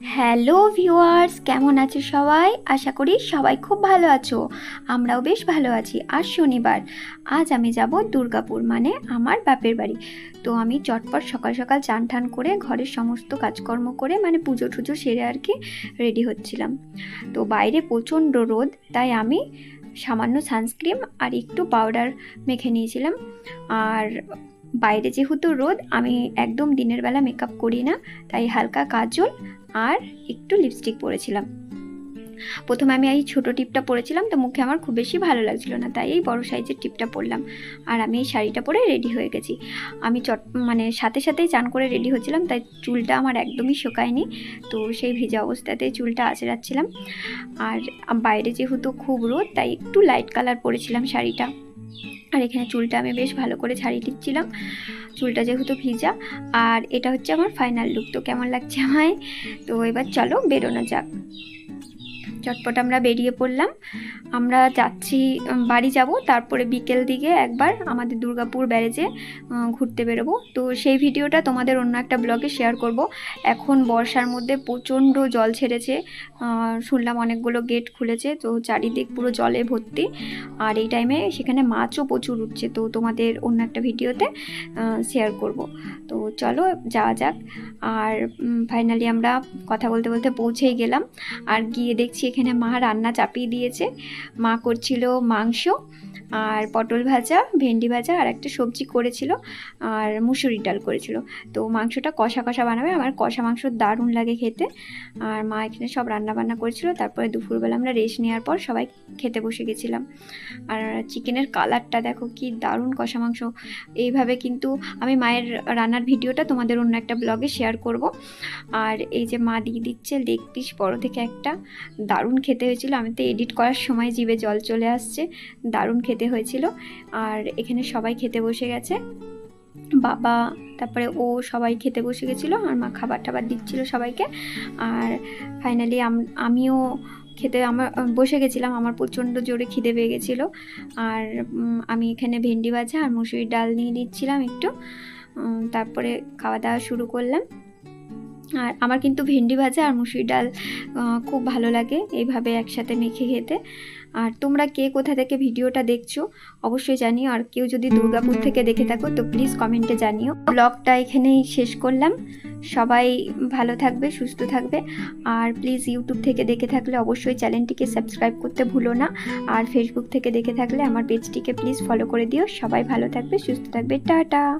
Hello viewers, কেমন আছো সবাই? আশা করি সবাই খুব ভালো আছো। আমরাও বেশ ভালো আছি। আর শনিবার, আজ আমি যাব দুর্গাপুর মানে আমার বাপের বাড়ি। তো আমি চটপট সকাল সকাল চান টান করে ঘরের সমস্ত কাজকর্ম করে মানে পুজো টুজো সেরে আর কি রেডি হচ্ছিলাম। তো বাইরে প্রচণ্ড রোদ, তাই আমি সামান্য সানস্ক্রিন আর একটু পাউডার মেখে নিয়েছিলাম। আর বাইরে যেহেতু রোদ, আমি একদম দিনের বেলা মেকআপ করি না, তাই হালকা কাজল আর একটু লিপস্টিক পরেছিলাম। প্রথমে আমি এই ছোটো টিপটা পরেছিলাম, তো মুখে আমার খুব বেশি ভালো লাগছিল না, তাই এই বড় সাইজের টিপটা পরলাম। আর আমি এই শাড়িটা পরে রেডি হয়ে গেছি। আমি চট মানে সাথে সাথেই চান করে রেডি হচ্ছিলাম, তাই চুলটা আমার একদমই শোকায়নি, তো সেই ভিজা অবস্থাতে চুলটা আঁচড়াচ্ছিলাম। আর বাইরে যেহেতু খুব রোদ, তাই একটু লাইট কালার পরেছিলাম শাড়িটা। আর এখানে চুলটা আমি বেশ ভালো করে ছাড়িয়ে দিচ্ছিলাম। চুলটা যেহেতু ভিজা, আর এটা হচ্ছে আমার ফাইনাল লুক তো কেমন লাগছে আমায়? তো এবার চলো বেরোনো যাক। চটপট আমরা বেরিয়ে পড়লাম। আমরা যাচ্ছি বাড়ি যাব, তারপরে বিকেল দিকে একবার আমাদের দুর্গাপুর ব্যারেজে ঘুরতে বেরোবো। তো সেই ভিডিওটা তোমাদের অন্য একটা ব্লগে শেয়ার করব। এখন বর্ষার মধ্যে প্রচণ্ড জল ছেড়েছে শুনলাম অনেকগুলো গেট খুলেছে, তো চারিদিক পুরো জলে ভর্তি। আর এই টাইমে সেখানে মাছও প্রচুর উঠছে, তো তোমাদের অন্য একটা ভিডিওতে শেয়ার করব। তো চলো, যাওয়া যাক। আর ফাইনালি আমরা কথা বলতে বলতে পৌঁছেই গেলাম। আর গিয়ে দেখছি এখানে মা রান্না চাপিয়ে দিয়েছে। মা করছিল মাংস আর পটল ভাজা, ভেন্ডি ভাজা আর একটা সবজি করেছিল আর মুসুরির ডাল করেছিল। তো মাংসটা কষা কষা বানাবে, আমার কষা মাংস দারুণ লাগে খেতে। আর মা এখানে সব রান্না বান্না করেছিল, তারপরে দুপুরবেলা আমরা রেস্ট নেওয়ার পর সবাই খেতে বসে গেছিলাম। আর চিকেনের কালারটা দেখো কি দারুণ কষা মাংস। এইভাবে কিন্তু আমি মায়ের রান্নার ভিডিওটা তোমাদের অন্য একটা ব্লগে শেয়ার করব। আর এই যে মা দিয়ে দিচ্ছে লেগ পিস, বড় থেকে একটা, দারুণ খেতে হয়েছিল। আমি তো এডিট করার সময় জিভে জল চলে আসছে, দারুণ খেতে হয়েছিল। আর এখানে সবাই খেতে বসে গেছে। বাবা, তারপরে ও সবাই খেতে বসে গেছিল আর মা খাবার টাবার দিচ্ছিল সবাইকে। আর ফাইনালি আমিও খেতে আমার, বসে গেছিলাম, আমার প্রচণ্ড জোরে খিদে পেয়ে গেছিল। আর আমি এখানে ভেন্ডি ভাজা আর মুসুরির ডাল নিয়ে নিচ্ছিলাম একটু। তারপরে খাওয়া দাওয়া শুরু করলাম। আর আমার কিন্তু ভেন্ডি ভাজা আর মুসুরি ডাল খুব ভালো লাগে এইভাবে একসাথে মেখে খেতে। আর তোমরা কে কোথা থেকে ভিডিওটা দেখছ অবশ্যই জানিও। আর কেউ যদি দুর্গাপুর থেকে দেখে থাকো তো প্লিজ কমেন্টে জানিও। ব্লগটা এখানেই শেষ করলাম। সবাই ভালো থাকবে, সুস্থ থাকবে। আর প্লিজ ইউটিউব থেকে দেখে থাকলে অবশ্যই চ্যানেলটিকে সাবস্ক্রাইব করতে ভুলো না। আর ফেসবুক থেকে দেখে থাকলে আমার পেজটিকে প্লিজ ফলো করে দিও। সবাই ভালো থাকবে, সুস্থ থাকবে। টাটা!